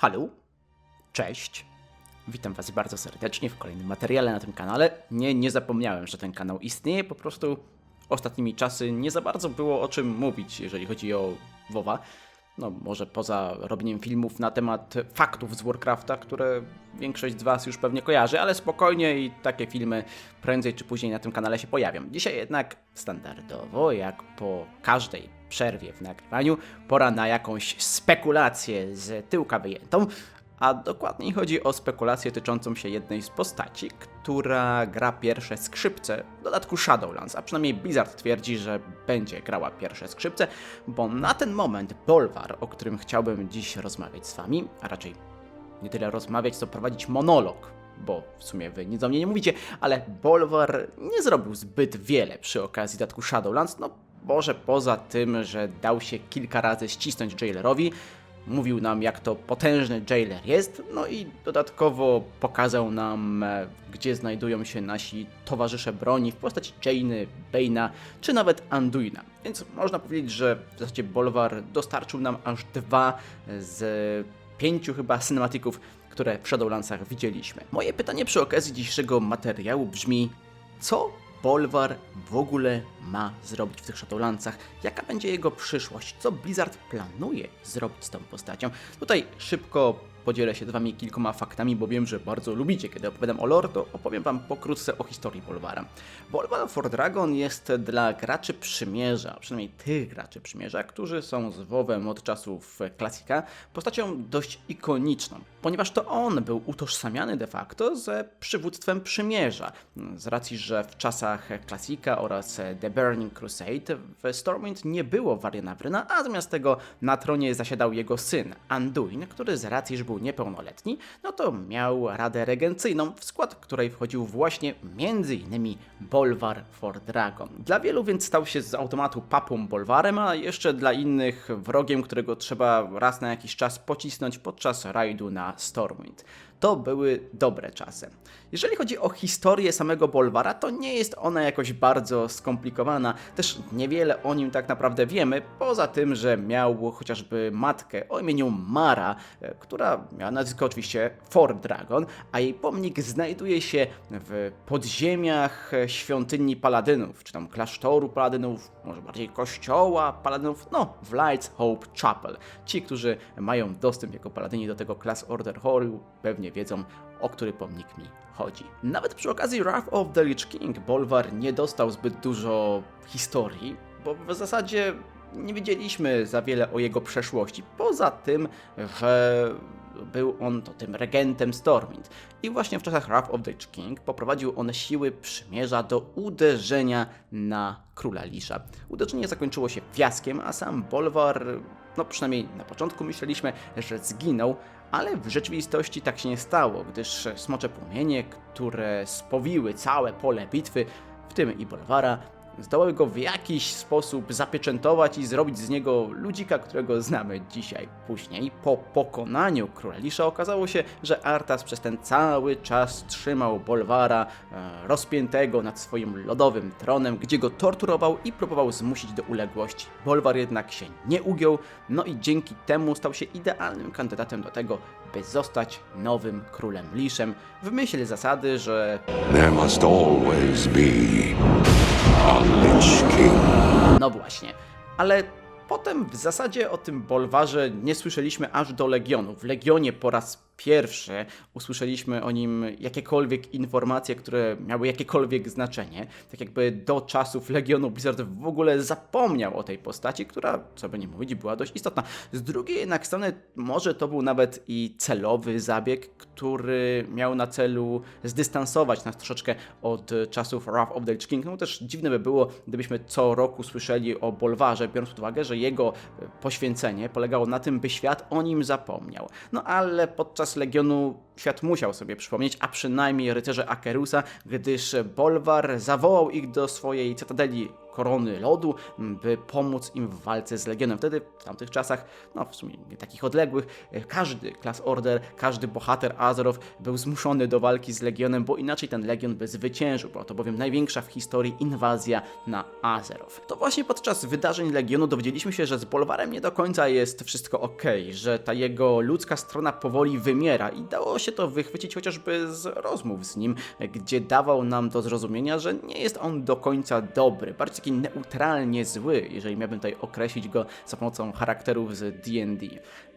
Halo, cześć. Witam Was bardzo serdecznie w kolejnym materiale na tym kanale. Nie, nie zapomniałem, że ten kanał istnieje, po prostu ostatnimi czasy nie za bardzo było o czym mówić, jeżeli chodzi o WoWa. No, może poza robieniem filmów na temat faktów z Warcrafta, które większość z Was już pewnie kojarzy, ale spokojnie i takie filmy prędzej czy później na tym kanale się pojawią. Dzisiaj jednak standardowo, jak po każdej przerwie w nagrywaniu, pora na jakąś spekulację z tyłka wyjętą, a dokładniej chodzi o spekulację tyczącą się jednej z postaci, która gra pierwsze skrzypce w dodatku Shadowlands, a przynajmniej Blizzard twierdzi, że będzie grała pierwsze skrzypce, bo na ten moment Bolvar, o którym chciałbym dziś rozmawiać z wami, a raczej nie tyle rozmawiać, co prowadzić monolog, bo w sumie wy nic do mnie nie mówicie, ale Bolvar nie zrobił zbyt wiele przy okazji dodatku Shadowlands, no może poza tym, że dał się kilka razy ścisnąć Jailerowi, mówił nam, jak to potężny jailer jest, no i dodatkowo pokazał nam, e, gdzie znajdują się nasi towarzysze broni w postaci Jane'y, Bane'a, czy nawet Anduina. Więc można powiedzieć, że w zasadzie Bolvar dostarczył nam aż dwa z pięciu chyba cinematików, które w Shadowlandsach widzieliśmy. Moje pytanie przy okazji dzisiejszego materiału brzmi, co Bolvar w ogóle ma zrobić w tych Shadowlandsach? Jaka będzie jego przyszłość? Co Blizzard planuje zrobić z tą postacią? Tutaj szybko podzielę się z wami kilkoma faktami, bo wiem, że bardzo lubicie, kiedy opowiadam o lore, to opowiem wam pokrótce o historii Bolvara. Bolvar for Dragon jest dla graczy Przymierza, przynajmniej tych graczy Przymierza, którzy są z WoWem od czasów klasika, postacią dość ikoniczną, ponieważ to on był utożsamiany de facto ze przywództwem Przymierza, z racji, że w czasach klasika oraz The Burning Crusade w Stormwind nie było Variana Wryna, a zamiast tego na tronie zasiadał jego syn, Anduin, który z racji, że był niepełnoletni, no to miał Radę Regencyjną, w skład której wchodził właśnie m.in. Bolvar for Dragon. Dla wielu więc stał się z automatu papą Bolvarem, a jeszcze dla innych wrogiem, którego trzeba raz na jakiś czas pocisnąć podczas rajdu na Stormwind. To były dobre czasy. Jeżeli chodzi o historię samego Bolvara, to nie jest ona jakoś bardzo skomplikowana. Też niewiele o nim tak naprawdę wiemy, poza tym, że miał chociażby matkę o imieniu Mara, e, która miała nazwisko oczywiście Ford Dragon, a jej pomnik znajduje się w podziemiach świątyni Paladynów, czy tam klasztoru Paladynów, może bardziej kościoła Paladynów, no w Lights Hope Chapel. Ci, którzy mają dostęp jako Paladyni do tego Class Order Horu, pewnie wiedzą o który pomnik mi chodzi. Nawet przy okazji Wrath of the Lich King Bolvar nie dostał zbyt dużo historii, bo w zasadzie nie wiedzieliśmy za wiele o jego przeszłości, poza tym, że był on to tym regentem Stormwind. I właśnie w czasach Wrath of the King poprowadził on siły przymierza do uderzenia na króla Lisza. Uderzenie zakończyło się fiaskiem, a sam Bolvar, no przynajmniej na początku myśleliśmy, że zginął, ale w rzeczywistości tak się nie stało, gdyż smocze płomienie, które spowiły całe pole bitwy, w tym i Bolvara, zdołały go w jakiś sposób zapieczętować i zrobić z niego ludzika, którego znamy dzisiaj. Później, po pokonaniu Królelisza, okazało się, że Artas przez ten cały czas trzymał Bolvara e, rozpiętego nad swoim lodowym tronem, gdzie go torturował i próbował zmusić do uległości. Bolvar jednak się nie ugiął, no i dzięki temu stał się idealnym kandydatem do tego, by zostać nowym królem Liszem, w myśl zasady, że There must always be King. No właśnie. Ale potem w zasadzie o tym Bolwarze nie słyszeliśmy aż do Legionu. W Legionie po raz pierwszy usłyszeliśmy o nim jakiekolwiek informacje, które miały jakiekolwiek znaczenie. Tak jakby do czasów Legionu Blizzard w ogóle zapomniał o tej postaci, która, co by nie mówić, była dość istotna. Z drugiej jednak strony może to był nawet i celowy zabieg, który miał na celu zdystansować nas troszeczkę od czasów Wrath of the Lich King. No też dziwne by było, gdybyśmy co roku słyszeli o Bolwarze, biorąc pod uwagę, że jego poświęcenie polegało na tym, by świat o nim zapomniał. No ale podczas Legionu świat musiał sobie przypomnieć, a przynajmniej rycerze Akerusa, gdyż Bolvar zawołał ich do swojej cytadeli korony lodu, by pomóc im w walce z Legionem. Wtedy, w tamtych czasach, no w sumie nie takich odległych, każdy Class Order, każdy bohater Azeroth był zmuszony do walki z Legionem, bo inaczej ten Legion by zwyciężył. Była to bowiem największa w historii inwazja na Azeroth. To właśnie podczas wydarzeń Legionu dowiedzieliśmy się, że z Bolwarem nie do końca jest wszystko ok, że ta jego ludzka strona powoli wymiera i dało się to wychwycić chociażby z rozmów z nim, gdzie dawał nam do zrozumienia, że nie jest on do końca dobry, bardziej taki neutralnie zły, jeżeli miałbym tutaj określić go za pomocą charakterów z D&D.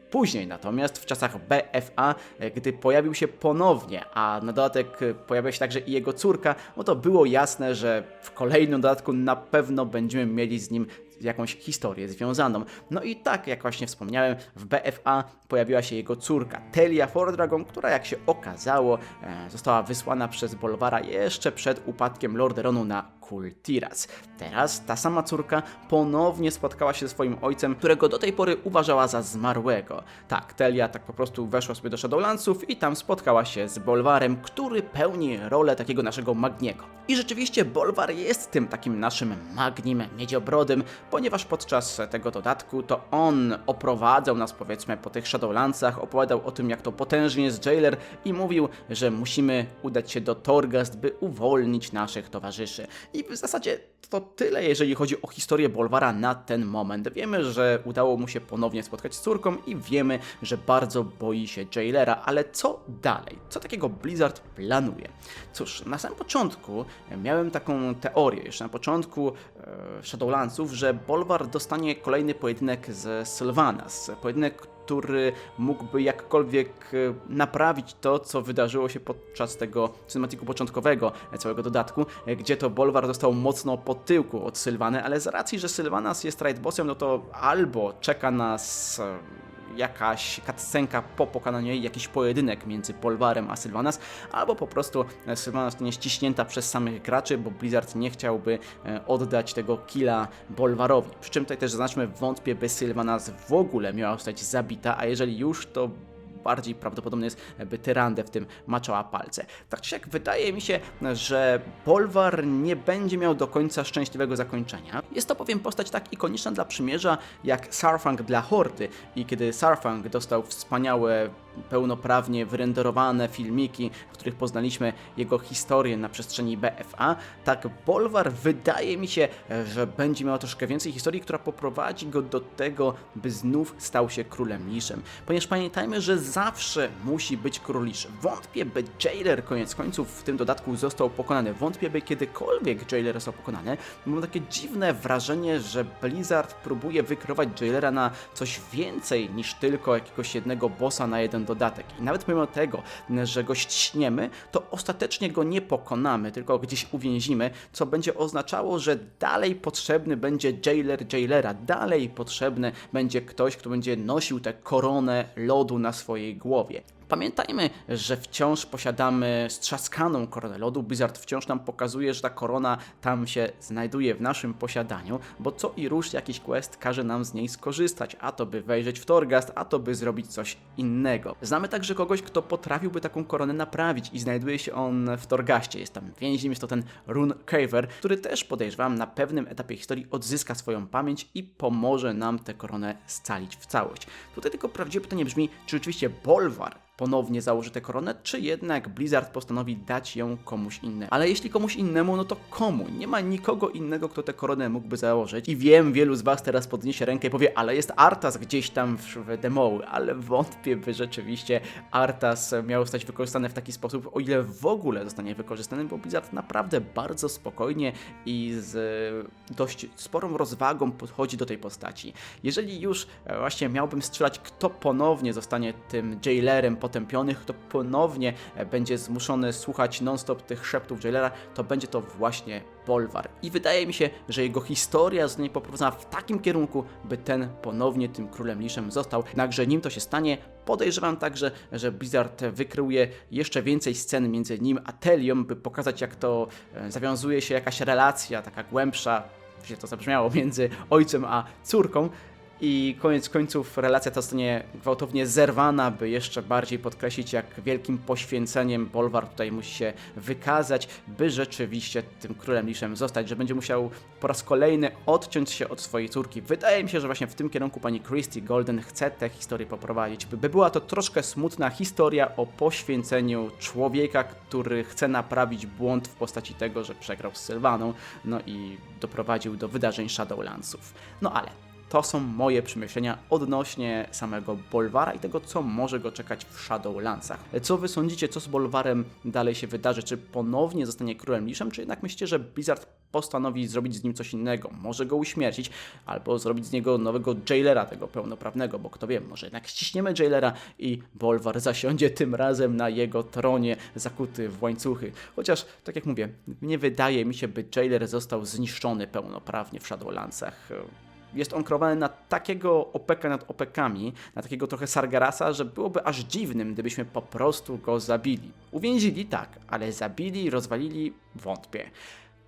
Później natomiast, w czasach BFA, gdy pojawił się ponownie, a na dodatek pojawia się także i jego córka, no to było jasne, że w kolejnym dodatku na pewno będziemy mieli z nim jakąś historię związaną. No i tak, jak właśnie wspomniałem, w BFA pojawiła się jego córka, Telia Fordragon, która jak się okazało, e, została wysłana przez Bolvara jeszcze przed upadkiem Lordaeronu na Kultiras. Teraz ta sama córka ponownie spotkała się ze swoim ojcem, którego do tej pory uważała za zmarłego. Tak, Telia tak po prostu weszła sobie do Shadowlandsów i tam spotkała się z Bolvarem, który pełni rolę takiego naszego Magniego. I rzeczywiście Bolvar jest tym takim naszym Magnim Miedziobrodym, ponieważ podczas tego dodatku to on oprowadzał nas powiedzmy po tych Shadowlandsach, opowiadał o tym jak to potężnie jest Jailer i mówił, że musimy udać się do Torghast, by uwolnić naszych towarzyszy. I w zasadzie to tyle, jeżeli chodzi o historię Bolvara na ten moment. Wiemy, że udało mu się ponownie spotkać z córką i wiemy, że bardzo boi się Jailera, ale co dalej? Co takiego Blizzard planuje? Cóż, na samym początku miałem taką teorię, jeszcze na początku e, Shadowlandsów, że Bolvar dostanie kolejny pojedynek z Sylvanas. Pojedynek, który mógłby jakkolwiek e, naprawić to, co wydarzyło się podczas tego cinematiku początkowego e, całego dodatku, e, gdzie to Bolvar dostał mocno po tyłku od Sylwany, ale z racji, że Sylvanas jest raidbossem, no to albo czeka nas jakaś cutscenka po pokonaniu jej, jakiś pojedynek między Polwarem a Sylvanas, albo po prostu e, Sylvanas zostanie ściśnięta przez samych graczy, bo Blizzard nie chciałby e, oddać tego killa Bolwarowi. Przy czym tutaj też zaznaczmy, wątpię, by Sylvanas w ogóle miała zostać zabita, a jeżeli już, to bardziej prawdopodobne jest, by Tyrandę w tym maczała palce. Tak czy siak wydaje mi się, że Bolwar nie będzie miał do końca szczęśliwego zakończenia. Jest to bowiem postać tak ikoniczna dla przymierza, jak Sarfang dla Hordy i kiedy Sarfang dostał wspaniałe pełnoprawnie wyrenderowane filmiki, w których poznaliśmy jego historię na przestrzeni BFA, tak Bolwar wydaje mi się, że będzie miał troszkę więcej historii, która poprowadzi go do tego, by znów stał się królem liszem. Ponieważ pamiętajmy, że zawsze musi być król lisz. Wątpię, by Jailer koniec końców w tym dodatku został pokonany. Wątpię, by kiedykolwiek Jailer został pokonany. Mam takie dziwne wrażenie, że Blizzard próbuje wykrywać Jailera na coś więcej niż tylko jakiegoś jednego bossa na jeden dodatek. I nawet pomimo tego, że go ściśniemy, to ostatecznie go nie pokonamy, tylko gdzieś uwięzimy, co będzie oznaczało, że dalej potrzebny będzie Jailer Jailera, dalej potrzebny będzie ktoś, kto będzie nosił tę koronę lodu na swojej głowie. Pamiętajmy, że wciąż posiadamy strzaskaną koronę lodu. Blizzard wciąż nam pokazuje, że ta korona tam się znajduje w naszym posiadaniu, bo co i rusz jakiś quest każe nam z niej skorzystać, a to by wejrzeć w Torghast, a to by zrobić coś innego. Znamy także kogoś, kto potrafiłby taką koronę naprawić i znajduje się on w Torgaście. Jest tam więźniem, jest to ten Rune Caver, który też podejrzewam na pewnym etapie historii odzyska swoją pamięć i pomoże nam tę koronę scalić w całość. Tutaj tylko prawdziwe pytanie brzmi, czy rzeczywiście Bolvar ponownie założy tę koronę, czy jednak Blizzard postanowi dać ją komuś innemu. Ale jeśli komuś innemu, no to komu? Nie ma nikogo innego, kto tę koronę mógłby założyć. I wiem, wielu z Was teraz podniesie rękę i powie, ale jest Artas gdzieś tam w, w demoły, ale wątpię, by rzeczywiście Artas miał zostać wykorzystany w taki sposób, o ile w ogóle zostanie wykorzystany, bo Blizzard naprawdę bardzo spokojnie i z e, dość sporą rozwagą podchodzi do tej postaci. Jeżeli już e, właśnie miałbym strzelać, kto ponownie zostanie tym jailerem potępionych, kto ponownie e, będzie zmuszony słuchać non-stop tych szeptów jailera, to będzie to właśnie Bolvar. I wydaje mi się, że jego historia zostanie poprowadzona w takim kierunku, by ten ponownie tym królem liszem został. Jednakże nim to się stanie, podejrzewam także, że Blizzard wykryje jeszcze więcej scen między nim a Telią, by pokazać jak to e, zawiązuje się jakaś relacja taka głębsza, źle to zabrzmiało, między ojcem a córką. I koniec końców relacja ta zostanie gwałtownie zerwana, by jeszcze bardziej podkreślić, jak wielkim poświęceniem Bolvar tutaj musi się wykazać, by rzeczywiście tym królem liszem zostać, że będzie musiał po raz kolejny odciąć się od swojej córki. Wydaje mi się, że właśnie w tym kierunku pani Christy Golden chce tę historię poprowadzić, by była to troszkę smutna historia o poświęceniu człowieka, który chce naprawić błąd w postaci tego, że przegrał z Sylwaną, no i doprowadził do wydarzeń Shadowlandsów. No ale to są moje przemyślenia odnośnie samego Bolwara i tego, co może go czekać w Shadowlandsach. Co wy sądzicie, co z Bolwarem dalej się wydarzy? Czy ponownie zostanie królem liszem, czy jednak myślicie, że Blizzard postanowi zrobić z nim coś innego? Może go uśmiercić, albo zrobić z niego nowego jailera, tego pełnoprawnego, bo kto wie, może jednak ściśniemy jailera i Bolwar zasiądzie tym razem na jego tronie, zakuty w łańcuchy. Chociaż, tak jak mówię, nie wydaje mi się, by jailer został zniszczony pełnoprawnie w Shadowlandsach jest on kreowany na takiego opeka nad opekami, na takiego trochę Sargerasa, że byłoby aż dziwnym, gdybyśmy po prostu go zabili. Uwięzili tak, ale zabili, rozwalili, wątpię.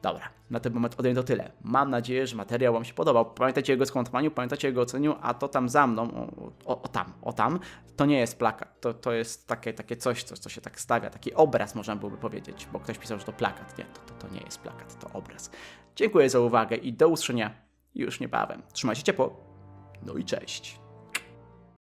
Dobra, na ten moment ode mnie to tyle. Mam nadzieję, że materiał Wam się podobał. Pamiętajcie o jego skomentowaniu, pamiętajcie o jego oceniu, a to tam za mną, o, o, o tam, o tam, to nie jest plakat. To, to jest takie, takie coś, coś, co się tak stawia, taki obraz można byłoby powiedzieć, bo ktoś pisał, że to plakat. Nie, to, to, to nie jest plakat, to obraz. Dziękuję za uwagę i do usłyszenia już niebawem. Trzymajcie ciepło, no i cześć.